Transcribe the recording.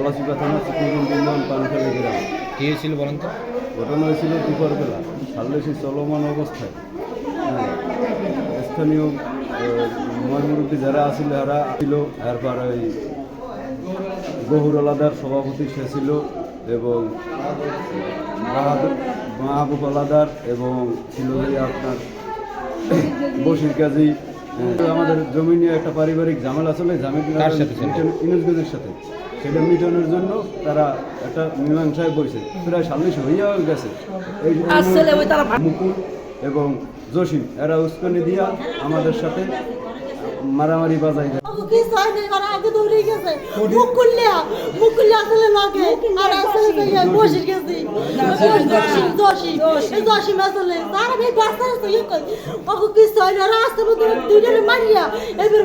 গলাচিপা থানা চিকুরগুন্ড ইউনিয়ন পানখালি গ্রাম কি হয়েছিল বলেন তো? ঘটনা হয়েছিল দুপুরবেলা সাল্লেশি চলমান অবস্থায়। স্থানীয় ময়মুরব্বী যারা আছিল তারা ছিল এরপর ওই গহুর আলাদার সভাপতি সে ছিল এবং মাহবুব আলাদার এবং ছিল আপনার বসির কাজী আমাদের জমি নিয়ে একটা পারিবারিক ঝামেলা চলে কার সাথে ইনুজগঞ্জের সাথে। সেটা মিটানোর জন্য তারা একটা মীমাংসায় বসে প্রায় সাল্লিশ হইয়াও গেছে। এই যে আসলে ওই তারা মুকুল এবং জসিম এরা উস্কানি দিয়া আমাদের সাথে মারামারি বাজাই দেয় মুখ খুললে আসলে লাগে। আর আসলে তো ইয়ে বসে গেছি দোষী দোষী এই দোষী আসলে তার আমি বাসা আছে ইয়ে কই ওকে কি সাইনে রাস্তা মধ্যে দুইজনে মারিয়া এবার